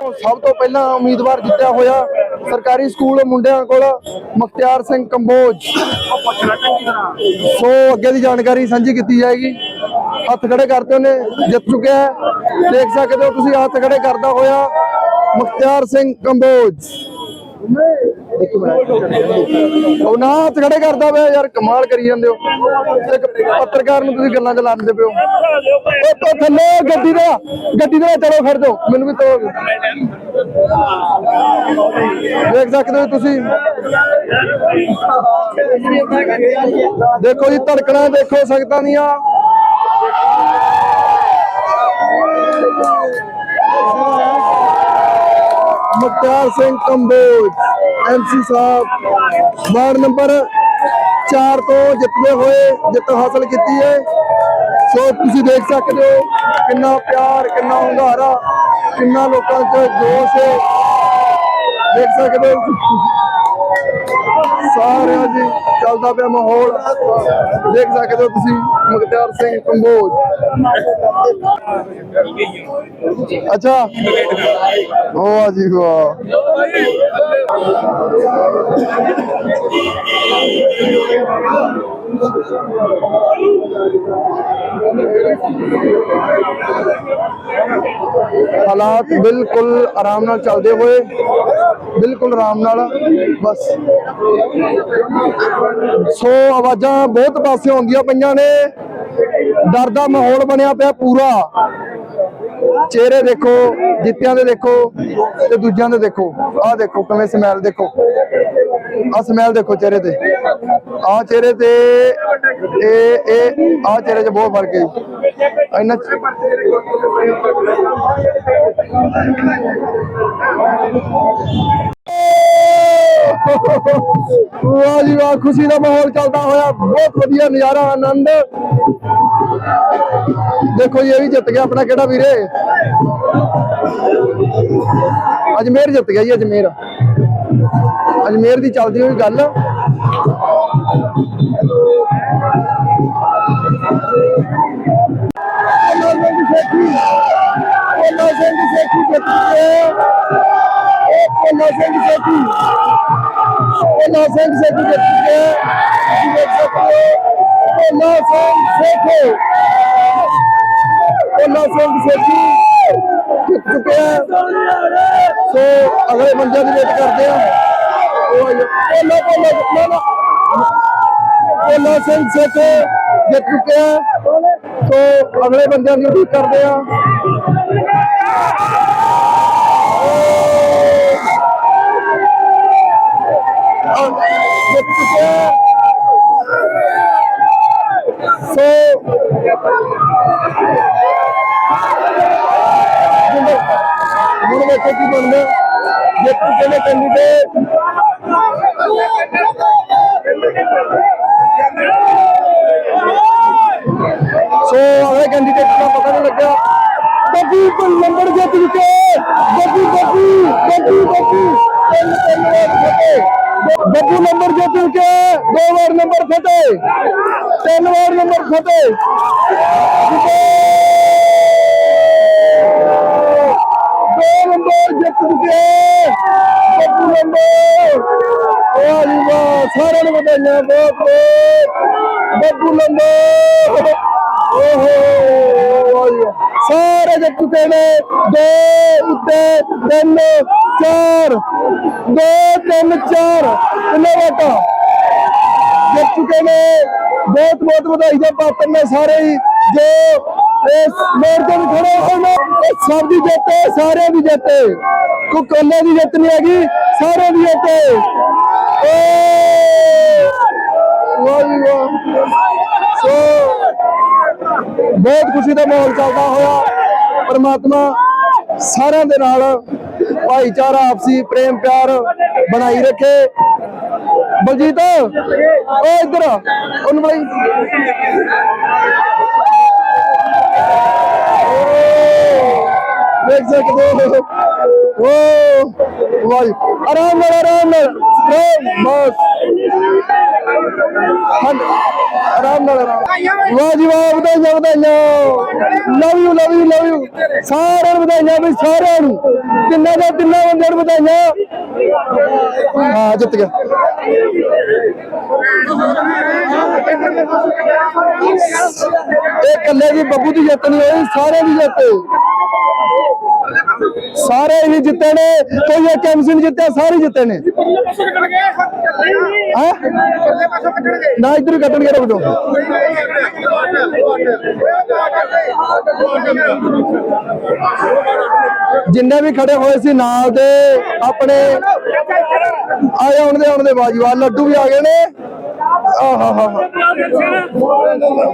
ਸਭ ਤੋਂ ਪਹਿਲਾਂ ਉਮੀਦਵਾਰ ਜਿੱਤਿਆ ਹੋਇਆ ਸਰਕਾਰੀ ਸਕੂਲ ਮੁੰਡਿਆਂ ਕੋਲ ਮੁਖਤਿਆਰ ਸਿੰਘ ਕੰਬੋਜ। ਸੋ ਅੱਗੇ ਦੀ ਜਾਣਕਾਰੀ ਸਾਂਝੀ ਕੀਤੀ ਜਾਏਗੀ। ਹੱਥ ਖੜੇ ਕਰਦੇ ਉਹਨੇ, ਜਿੱਤ ਚੁੱਕਿਆ ਹੈ। ਦੇਖ ਸਕਦੇ ਹੋ ਤੁਸੀਂ ਹੱਥ ਖੜੇ ਕਰਦਾ ਹੋਇਆ ਮੁਖਤਿਆਰ ਸਿੰਘ ਕੰਬੋਜ। ਉਹ ਨਾ ਹੱਥ ਖੜੇ ਕਰਦਾ ਵੇ ਯਾਰ, ਕਮਾਲ ਕਰੀ ਜਾਂਦੇ ਹੋ। ਇੱਕ ਪੱਤਰਕਾਰ ਨੂੰ ਤੁਸੀਂ ਗੱਲਾਂ ਚ ਲਾਉਂਦੇ ਪਿਓ ਉਹ ਤੋਂ ਥੱਲੇ ਗੱਡੀ ਦਾ ਗੱਡੀ ਦਾ ਚਲੋ ਖੜ ਜਾਓ ਮੈਨੂੰ ਵੀ ਤੋਂ ਦੇਖ ਸਕਦੇ ਹੋ ਤੁਸੀਂ। ਦੇਖੋ ਜੀ, ਧੜਕਣਾ ਦੇਖੋ ਸਕਤਾਂ ਦੀਆਂ। ਮੁਖਤਾਰ ਸਿੰਘ ਕੰਬੋਜ ਐਮਸੀ ਸਾਹਿਬ, ਵਾਰਡ ਨੰਬਰ 4 ਤੋਂ ਜਿੱਤਦੇ ਹੋਏ ਜਿੱਤ ਹਾਸਲ ਕੀਤੀ ਹੈ। ਸੋ ਤੁਸੀਂ ਦੇਖ ਸਕਦੇ ਹੋ ਕਿੰਨਾ ਪਿਆਰ, ਕਿੰਨਾ ਹੁੰਗਾਰਾ, ਕਿੰਨਾ ਲੋਕਾਂ 'ਚ ਜੋਸ਼ ਹੈ। ਦੇਖ ਸਕਦੇ ਹੋ ਸਾਰਿਆਂ ਜੀ ਚੱਲਦਾ ਪਿਆ ਮਾਹੌਲ। ਦੇਖ ਸਕਦੇ ਹੋ ਤੁਸੀਂ ਮੁਖਤਿਆਰ ਸਿੰਘ ਕੰਬੋਜ। ਅੱਛਾ। ਵਾਹ ਜੀ ਵਾਹ ਹਾਲਾਤ ਬਿਲਕੁਲ ਆਰਾਮ ਨਾਲ ਚੱਲਦੇ ਹੋਏ, ਬਿਲਕੁਲ ਆਰਾਮ ਨਾਲ, ਬਸ। ਸੋ ਆਵਾਜ਼ਾਂ ਬਹੁਤ ਪਾਸੇ ਆਉਂਦੀਆਂ ਪਈਆਂ ਨੇ। ਡਰ ਦਾ ਮਾਹੌਲ ਬਣਿਆ ਪਿਆ ਪੂਰਾ। ਚਿਹਰੇ ਦੇਖੋ, ਜਿੱਤਿਆਂ ਦੇ ਦੇਖੋ ਤੇ ਦੂਜਿਆਂ ਦੇ ਦੇਖੋ। ਆਹ ਦੇਖੋ, ਕਿਵੇਂ ਸਮੈਲ ਦੇਖੋ। ਆਹ ਸਮੈਲ ਦੇਖੋ ਚਿਹਰੇ ਤੇ। ਆਹ ਚਿਹਰੇ ਤੇ ਇਹ ਇਹ, ਆਹ ਚਿਹਰੇ 'ਚ ਬਹੁਤ ਫ਼ਰਕ ਹੈ। ਜੀ। ਇੰਨਾ ਵਾਹ ਜੀ ਵਾਹ ਖੁਸ਼ੀ ਦਾ ਮਾਹੌਲ ਚੱਲਦਾ ਹੋਇਆ, ਬਹੁਤ ਵਧੀਆ ਨਜ਼ਾਰਾ, ਆਨੰਦ। ਦੇਖੋ ਇਹ ਵੀ ਜਿੱਤ ਗਿਆ ਆਪਣਾ ਕਿਹੜਾ ਵੀਰੇ? ਅਜਮੇਰ ਜਿੱਤ ਗਿਆ ਜੀ, ਅਜਮੇਰ। ਅਜਮੇਰ ਦੀ ਚੱਲਦੀ ਹੋਈ ਗੱਲ। ਉਹਨਾਂ ਸਿੰਘ ਸੇਠੀ ਉਹਨਾਂ ਸਿੰਘ ਸੇਠੀ ਜਿੱਤ ਗਏ ਉਹ ਸਿੰਘ ਸੇਠੀ ਉਹਨਾਂ ਸਿੰਘ ਸੇਠੀ ਜਿੱਤ ਗਏ ਤੁਸੀਂ ਦੇਖ ਸਕਦੇ ਹੋ ਸਿੰਘ ਸੇਠੀ ਉਹਨਾਂ ਸਿੰਘ ਸੇਠੀ ਜਿੱਤ ਸੋ ਅਗਲੇ ਬੰਦਿਆਂ ਦੀ ਵੇਟ ਕਰਦੇ ਆ। ਉਹ ਆਈ ਆ। ਉਹਨਾਂ ਉਹਨਾਂ ਸਿੰਘ ਸੇਠੇ ਜਿੱਤ ਚੁੱਕਿਆ ਸੋ ਅਗਲੇ ਬੰਦਿਆਂ ਦੀ ਉਡੀਕ ਕਰਦੇ ਆ ਆਹ, ਜਿੱਤ ਚੁੱਕੇ ਆ ਸੋ ਹੁਣ ਵੇਖੋ ਕੀ ਬਣਦਾ ਜਿੱਤ ਚੁੱਕੇ ਨੇ ਕੈਂਡੀਡੇਟ ਸੋ ਅਗਲੇ ਕੈਂਡੀਡੇਟ ਦਾ ਪਤਾ ਨਹੀਂ ਲੱਗਿਆ। ਬੱਬੂ ਕੋਲ ਨੰਬਰ ਜਿੱਤ ਚੁੱਕੇ ਬੱਬੂ ਬੱਬੂ ਬੱਬੂ ਬੱਬੂ। ਤਿੰਨ ਤਿੰਨ ਵਾਰ ਫਤੇ ਬੱਬੂ ਨੰਬਰ ਜਿੱਤ ਚੁੱਕੇ ਦੋ ਵਾਰ ਨੰਬਰ ਫਤੇ ਤਿੰਨ ਵਾਰ ਨੰਬਰ ਫਤਿਹ ਦੋ ਨੰਬਰ ਜਿੱਤ ਚੁੱਕੇ ਬੱਬੂ ਨੰਬਰ। ਵਾਹ ਵਾਹ ਸਾਰਿਆਂ ਨੂੰ ਵਧਾਈਆਂ, ਬਹੁਤ ਬਹੁਤ। ਬੱਬੂ ਨੰਬਰ। ਓਹੋ ਵਾਹ ਜੀ ਵਾਹ। ਸਾਰੇ ਜਿੱਤ ਚੁੱਕੇ ਨੇ, ਦੋ ਉੱਤੇ ਤਿੰਨ ਚਾਰ, ਦੋ, ਤਿੰਨ, ਚਾਰ। ਕਿੰਨੇ ਵੋਟਾਂ ਜਿੱਤ ਚੁੱਕੇ ਨੇ। ਬਹੁਤ ਬਹੁਤ ਵਧਾਈ ਦੇ ਪਾਤਰ ਨੇ ਸਾਰੇ ਹੀ, ਜੋ ਇਸ ਮੋਰਚੇ ਖੜੇ ਹੋਏ ਨੇ। ਸਭ ਦੀ ਜਿੱਤ ਹੈ, ਸਾਰਿਆਂ ਦੀ ਜਿੱਤ ਹੈ। ਕੋਈ ਕੋਲੇ ਦੀ ਜਿੱਤ ਨਹੀਂ ਹੈਗੀ, ਸਾਰਿਆਂ ਦੀ ਜਿੱਤ ਹੈ। ਏ ਵਾਹ ਜੀ ਵਾਹ। ਸੋ, ਬਹੁਤ ਖੁਸ਼ੀ ਦਾ ਮਾਹੌਲ ਚੱਲਦਾ ਹੋਇਆ। ਪਰਮਾਤਮਾ ਸਾਰਿਆਂ ਦੇ ਨਾਲ ਭਾਈਚਾਰਾ ਆਪਸੀ ਪ੍ਰੇਮ ਪਿਆਰ ਬਣਾਈ ਰੱਖੇ। ਬਲਜੀਤ ਓ ਇੱਧਰ ਉਹਨੂੰ ਬਈ ਦੇਖ ਸਕਦੇ ਹੋ। ਓ, ਵਾਹ ਆਰਾਮ ਨਾਲ ਆਰਾਮ ਨਾਲ। ਬਸ। ਆਰਾਮ ਨਾਲ ਵਾਹ ਜੀ, ਵਾਹ, ਵਧਾਈਆਂ ਵਧਾਈਆਂ। Love you love you love you ਸਾਰਿਆਂ ਨੂੰ ਵਧਾਈਆਂ ਵੀ, ਸਾਰਿਆਂ ਨੂੰ। ਤਿੰਨਾਂ ਦਾ ਤਿੰਨਾਂ ਬੰਦਿਆਂ ਨੂੰ ਵਧਾਈਆਂ। ਹਾਂ, ਜਿੱਤ ਗਿਆ। ਇਹ ਕੱਲੇ ਦੀ ਬੱਬੂ ਦੀ ਜਿੱਤ ਨਹੀਂ ਹੋਈ, ਸਾਰਿਆਂ ਦੀ ਜਿੱਤ। ਸਾਰੇ ਹੀ ਜਿੱਤੇ ਨੇ, ਕੋਈ ਇੱਕ ਐਮਸੀ ਨਹੀਂ ਜਿੱਤਿਆ, ਸਾਰੇ ਜਿੱਤੇ ਨੇ। ਹਾਂ? ਨਾ, ਇਧਰ ਕੱਟਣਗੇ, ਰੁਕ ਜਾਓ। ਜਿੰਨੇ ਵੀ ਖੜੇ ਹੋਏ ਸੀ ਨਾਲ ਦੇ, ਆਪਣੇ, ਆਏ ਆਉਣ ਦੇ ਆਉਣ ਦੇ ਬਾਜੂਆ ਲੱਡੂ ਵੀ ਆ ਗਏ ਨੇ। ਆਹਾ ਹਾ ਹਾ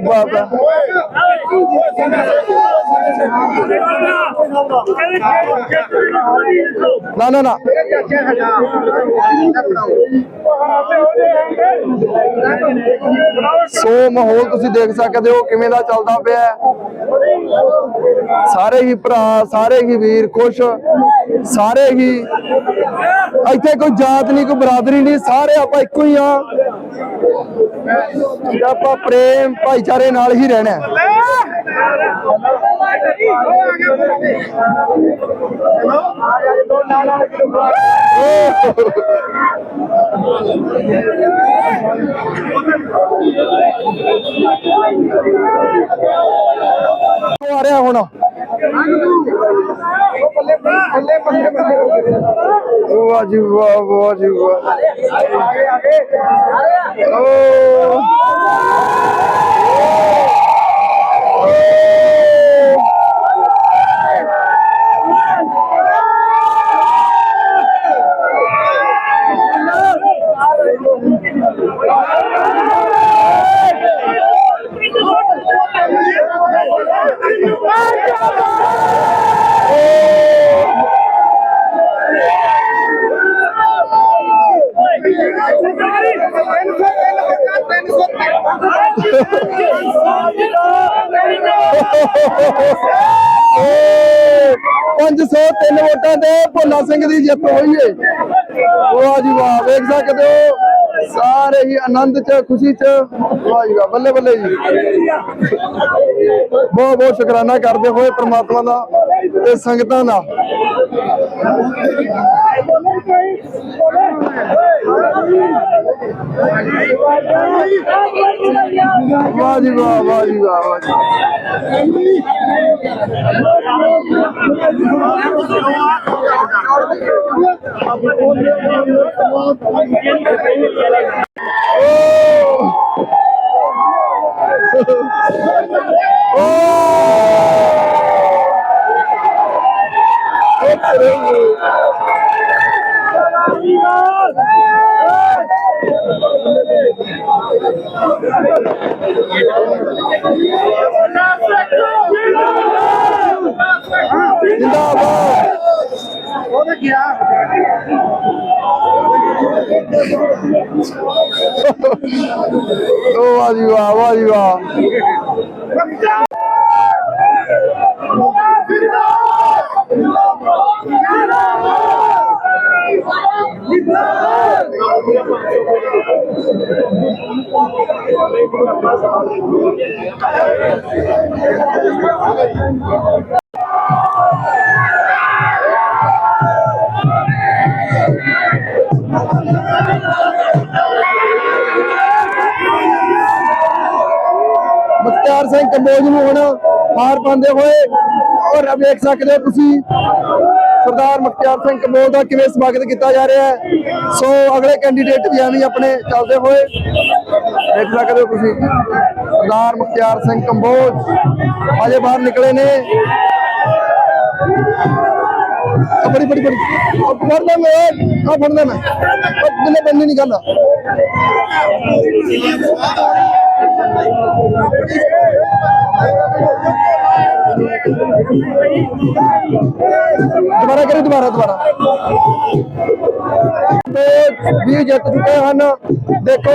ਵਾਹ ਵਾਹ। ਨਾ ਨਾ ਨਾ। ਸੋ ਮਾਹੌਲ ਤੁਸੀਂ ਦੇਖ ਸਕਦੇ ਹੋ ਕਿਵੇਂ ਦਾ ਚੱਲਦਾ ਪਿਆ ਸਾਰੇ ਹੀ ਭਰਾ, ਸਾਰੇ ਹੀ ਵੀਰ ਖੁਸ਼, ਸਾਰੇ ਹੀ ਇੱਥੇ ਕੋਈ ਜਾਤ ਨਹੀਂ, ਕੋਈ ਬਰਾਦਰੀ ਨਹੀਂ, ਸਾਰੇ ਆਪਾਂ ਇੱਕੋ ਹੀ ਆ ਆਪਾਂ ਪ੍ਰੇਮ ਭਾਈਚਾਰੇ ਨਾਲ ਹੀ ਰਹਿਣਾ ਉਹ ਆ ਰਿਹਾ ਹੁਣ। ਵਾਹ ਜੀ ਵਾਹ ਵਾਹ ਜੀ ਵਾਹ। ਓ। 503 ਵੋਟਾਂ ਤੇ ਭੋਲਾ ਸਿੰਘ ਦੀ ਜਿੱਤ ਹੋਈ ਏ। ਵਾਹ ਜੀ ਵਾਹ, ਵੇਖ ਸਕਦੇ ਹੋ, ਸਾਰੇ ਹੀ ਆਨੰਦ ਚ, ਖੁਸ਼ੀ ਚ, ਵਾਹ ਜੀ ਵਾਹ, ਬੱਲੇ ਬੱਲੇ ਜੀ। ਬਹੁਤ ਬਹੁਤ ਸ਼ੁਕਰਾਨਾ ਕਰਦੇ ਹੋਏ ਪ੍ਰਮਾਤਮਾ ਦਾ ਤੇ ਸੰਗਤਾਂ ਦਾ। ਵਾਹ ਜੀ ਵਾਹ ਵਾਹ ਜੀ ਵਾਹ ਵਾਹ ਜੀ ਵਾਹ ਮੁਖਤਿਆਰ ਸਿੰਘ ਕੰਬੋਜ ਨੂੰ ਹੁਣ ਹਾਰ ਪਾਉਂਦੇ ਹੋਏ ਔਰ ਵੇਖ ਸਕਦੇ ਹੋ ਤੁਸੀਂ। ਸਰਦਾਰ ਮੁਖਤਿਆਰ ਸਿੰਘ ਕੰਬੋਜ ਦਾ ਕਿਵੇਂ ਸਵਾਗਤ ਕੀਤਾ ਜਾ ਰਿਹਾ ਹੈ? ਸੋ ਅਗਲੇ ਕੈਂਡੀਡੇਟ ਵੀ ਐਵੇਂ ਆਪਣੇ ਚੱਲਦੇ ਹੋਏ ਦੇਖ ਸਕਦੇ ਹੋ ਤੁਸੀਂ। ਸਰਦਾਰ ਮੁਖਤਿਆਰ ਸਿੰਘ ਕੰਬੋਜ ਅਜੇ ਬਾਹਰ ਨਿਕਲੇ ਨੇ। ਬੜੀ ਬੜੀ ਬੜੀ। ਫੜਦਾ ਮੈਂ ਆ ਫੜਦਾ ਮੈਂ। ਉਹ ਬਿਲੇ ਬੰਨੀ ਨਹੀਂ ਗੱਲ ਦੁਬਾਰਾ ਕਰੀ, ਦੁਬਾਰਾ ਦੁਬਾਰਾ। ਤੇ ਵੀ ਜਿੱਤ ਚੁੱਕੇ ਹਨ। ਦੇਖੋ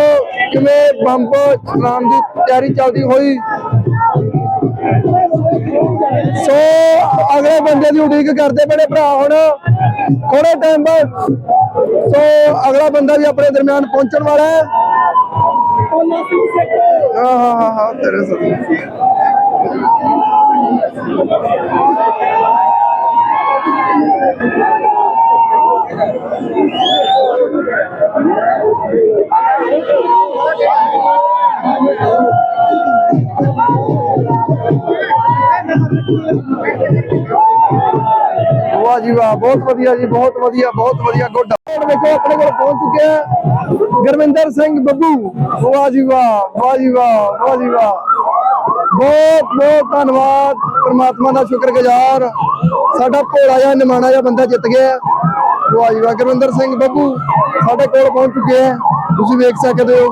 ਕਿਵੇਂ ਬੰਬ ਚਲਾਉਣ ਦੀ ਤਿਆਰੀ ਚੱਲਦੀ ਹੋਈ। ਸੋ ਅਗਲੇ ਬੰਦੇ ਦੀ ਉਡੀਕ ਕਰਦੇ ਬੜੇ ਭਰਾ ਹੁਣ। ਥੋੜੇ ਟਾਈਮ ਬਾਅਦ। ਸੋ ਅਗਲਾ ਬੰਦਾ ਵੀ ਆਪਣੇ ਦਰਮਿਆਨ ਪਹੁੰਚਣ ਵਾਲਾ ਹੈ। ਹਾਂ ਹਾਂ ਹਾਂ ਤੇਰੇ ਸਦਕੇ ਵਾਹ ਜੀ ਵਾਹ, ਬਹੁਤ ਵਧੀਆ ਜੀ, ਬਹੁਤ ਵਧੀਆ ਬਹੁਤ ਵਧੀਆ, ਗੁੱਡ। ਹੁਣ ਵੇਖੋ ਆਪਣੇ ਕੋਲ ਪਹੁੰਚ ਚੁੱਕਿਆ ਗੁਰਵਿੰਦਰ ਸਿੰਘ ਬੱਬੂ, ਵਾਹ ਜੀ ਵਾਹ ਵਾਹ ਜੀ ਵਾਹ ਵਾਹ ਜੀ ਵਾਹ। ਬਹੁਤ ਬਹੁਤ ਧੰਨਵਾਦ, ਪਰਮਾਤਮਾ ਦਾ ਸ਼ੁਕਰਗੁਜ਼ਾਰ। ਸਾਡਾ ਭੋਲਾ ਜਿਹਾ, ਨਿਮਾਣਾ ਜਿਹਾ ਬੰਦਾ ਜਿੱਤ ਗਿਆ। ਵਾਹ ਜੀ ਗੁਰਵਿੰਦਰ ਸਿੰਘ ਬੱਬੂ, ਸਾਡੇ ਕੋਲ ਪਹੁੰਚ ਚੁੱਕੇ ਹੈ। ਤੁਸੀਂ ਵੇਖ ਸਕਦੇ ਹੋ।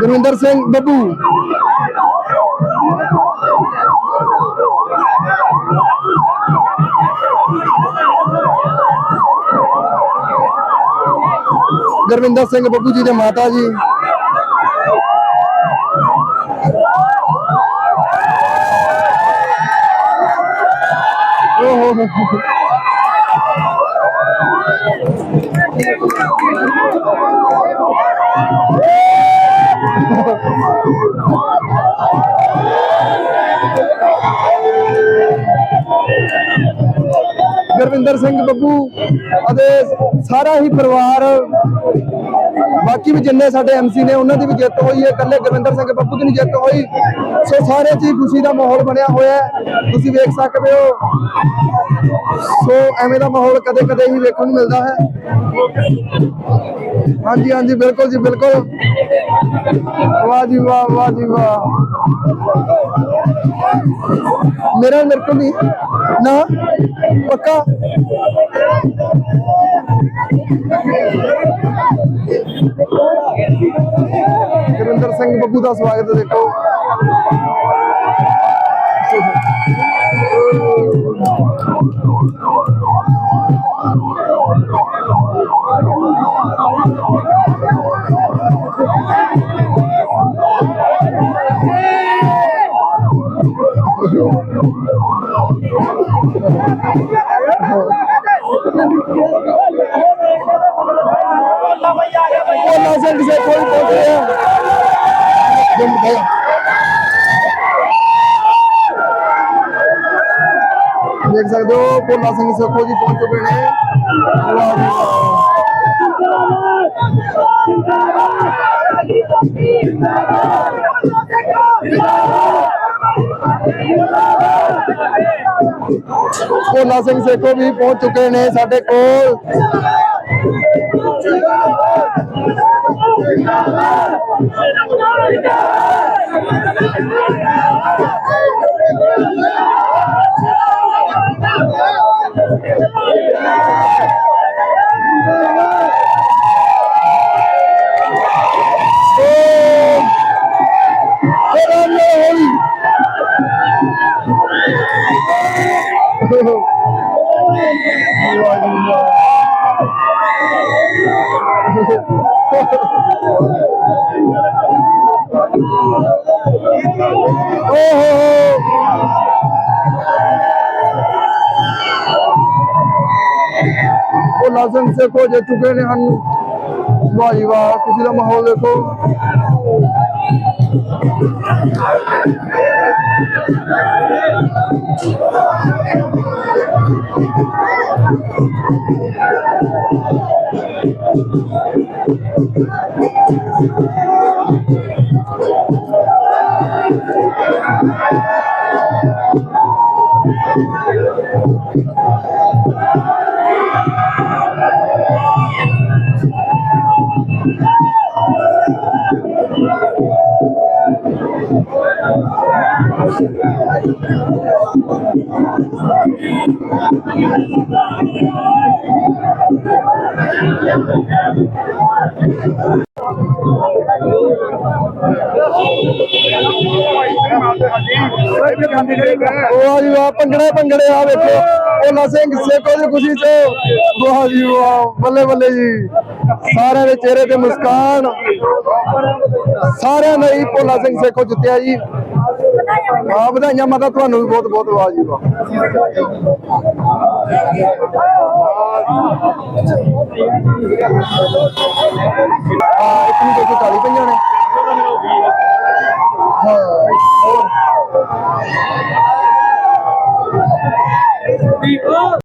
ਗੁਰਵਿੰਦਰ ਸਿੰਘ ਬੱਬੂ। ਗੁਰਵਿੰਦਰ ਸਿੰਘ ਬੱਬੂ ਜੀ ਦੇ ਮਾਤਾ ਜੀ। oh, oh, oh. Thank you. Gurvinder Singh Babbu ਅਤੇ ਸਾਰਾ ਹੀ ਪਰਿਵਾਰ, ਬਾਕੀ ਵੀ ਜਿੰਨੇ ਸਾਡੇ ਐਮਸੀ ਨੇ, ਉਹਨਾਂ ਦੀ ਵੀ ਜਿੱਤ ਹੋਈ ਹੈ, ਇਕੱਲੇ ਗੁਰਵਿੰਦਰ ਸਿੰਘ ਬੱਬੂ ਦੀ ਨਹੀਂ ਜਿੱਤ ਹੋਈ। ਸੋ ਸਾਰੇ ਚ ਖੁਸ਼ੀ ਦਾ ਮਾਹੌਲ ਬਣਿਆ ਹੋਇਆ ਹੈ। ਤੁਸੀਂ ਵੇਖ ਸਕਦੇ ਹੋ। ਸੋ ਐਵੇਂ ਦਾ ਮਾਹੌਲ ਕਦੇ ਕਦੇ ਹੀ ਵੇਖਣ ਨੂੰ ਮਿਲਦਾ ਹੈ। ਹਾਂਜੀ ਹਾਂਜੀ, ਬਿਲਕੁਲ ਜੀ, ਬਿਲਕੁਲ। ਵਾਹ ਜੀ, ਵਾਹ ਵਾਹ ਜੀ, ਵਾਹ। ਮੇਰਾ ਮੇਰੇ ਕੋਲ ਨਹੀਂ। ਨਾ ਪੱਕਾ? ਗੁਰਿੰਦਰ ਸਿੰਘ ਬੱਬੂ ਦਾ ਸਵਾਗਤ ਦੇਖੋ। ਭੋਲਾ ਸਿੰਘ ਸੇ ਕੋਈ ਪਹੁੰਚ ਰਿਹਾ ਜਮ ਗਿਆ ਦੇਖ ਸਕਦੇ ਹੋ ਭੋਲਾ ਸਿੰਘ ਸੇਖੋ ਜੀ ਪਹੁੰਚ ਚੁੱਕੇ ਨੇ ਵਾਹ ਜੀ ਭੋਲਾ ਸਿੰਘ ਸੇਖੋ ਵੀ ਪਹੁੰਚ ਚੁੱਕੇ ਨੇ ਸਾਡੇ ਕੋਲ। ਤੇਰਾ ਉਹ ਲਾਜ਼ਮ ਸੇ ਕੋ ਜੇ ਚੁੱਕੇ ਨੇ ਹਨ ਵਾਹ ਜੀ ਵਾਹ, ਤੁਸੀਂ ਦਾ ਮਾਹੌਲ ਦੇਖੋ। Thank you. ਵਾਹ ਜੀ, ਵਾਹ ਪੰਗੜੇ ਪੰਗੜੇ ਆ ਵੇਖੋ। ਭੋਲਾ ਸਿੰਘ ਸੇਖੋ ਦੀ ਖੁਸ਼ੀ ਤੇ ਵਾਹ ਜੀ, ਵਾਹ, ਬੱਲੇ ਬੱਲੇ ਜੀ। ਸਾਰਿਆਂ ਦੇ ਚਿਹਰੇ ਤੇ ਮੁਸਕਾਨ। ਸਾਰਿਆਂ ਨੇ ਭੋਲਾ ਸਿੰਘ ਸੇਖੋ ਜਿੱਤਿਆ ਜੀ। ਆ ਵਧਾਈਆਂ ਮਾਤਾ ਤੁਹਾਨੂੰ ਵੀ ਬਹੁਤ ਬਹੁਤ, ਵਾਹ ਜੀ, ਵਾਹ। ਆ ਇੱਕ ਨੂੰ ਤਾਲੀ ਪੰਜਾਂ ਨੇ। ਹਾਂ। people.